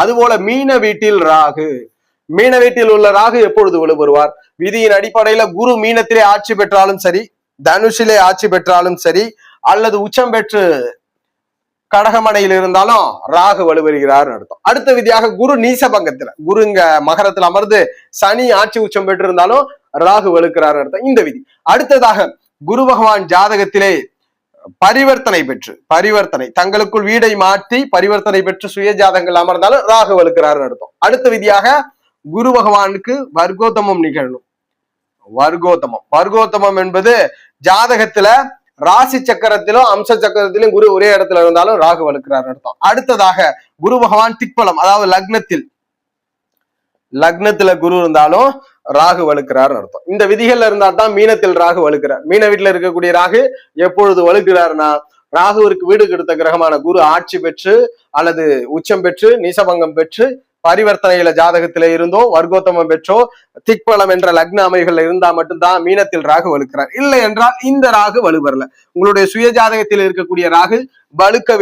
அதுபோல மீன வீட்டில் ராகு. மீன வீட்டில் உள்ள ராகு எப்பொழுது விழுபெறுவார்? விதியின் அடிப்படையில குரு மீனத்திலே ஆட்சி பெற்றாலும் சரி தனுஷிலே ஆட்சி பெற்றாலும் சரி அல்லது உச்சம் பெற்று கடகமனையில் இருந்தாலும் ராகு வலுவருகிறார் அர்த்தம். அடுத்த விதியாக குரு நீசபங்கத்துல குரு இங்க மகரத்துல அமர்ந்து சனி ஆட்சி உச்சம் பெற்றிருந்தாலும் ராகு வலுக்கிறார் அர்த்தம். இந்த விதி. அடுத்ததாக குரு பகவான் ஜாதகத்திலே பரிவர்த்தனை பெற்று பரிவர்த்தனை. தங்களுக்குள் வீடை மாற்றி பரிவர்த்தனை பெற்று சுயஜாதகங்கள் அமர்ந்தாலும் ராகு வலுக்கிறார் அர்த்தம். அடுத்த விதியாக குரு பகவானுக்கு வர்க்கோத்தமம் நிகழணும் வர்க்கோத்தமம். வர்க்கோத்தமம் என்பது ஜாதகத்துல ராசி சக்கரத்திலும் அம்ச சக்கரத்திலும் குரு ஒரே இடத்துல இருந்தாலும் ராகு வலுக்கிறார் அர்த்தம். அடுத்ததாக குரு பகவான் திக்பலம் அதாவது லக்னத்தில். லக்னத்துல குரு இருந்தாலும் ராகு வலுக்கிறார் அர்த்தம். இந்த விதிகள்ல இருந்தா தான் மீனத்தில் ராகு வலுக்கிறார் மீன வீட்டுல இருக்கக்கூடிய ராகு எப்பொழுது வலுக்கிறார்னா ராகுவிற்கு வீடு கெடுத்த கிரகமான குரு ஆட்சி பெற்று அல்லது உச்சம் பெற்று நீசபங்கம் பெற்று பரிவர்த்தனையில ஜாதகத்தில இருந்தோ வர்க்கோத்தமம் பெற்றோ திக்பலம் என்ற லக்ன அமைகள்ல இருந்தா மட்டும்தான் மீனத்தில் ராகு வலுக்கிறார். இல்லை என்றால் இந்த ராகு வலுவரல. உங்களுடைய சுய ஜாதகத்தில் இருக்கக்கூடிய ராகு வலுக்கவில்லை.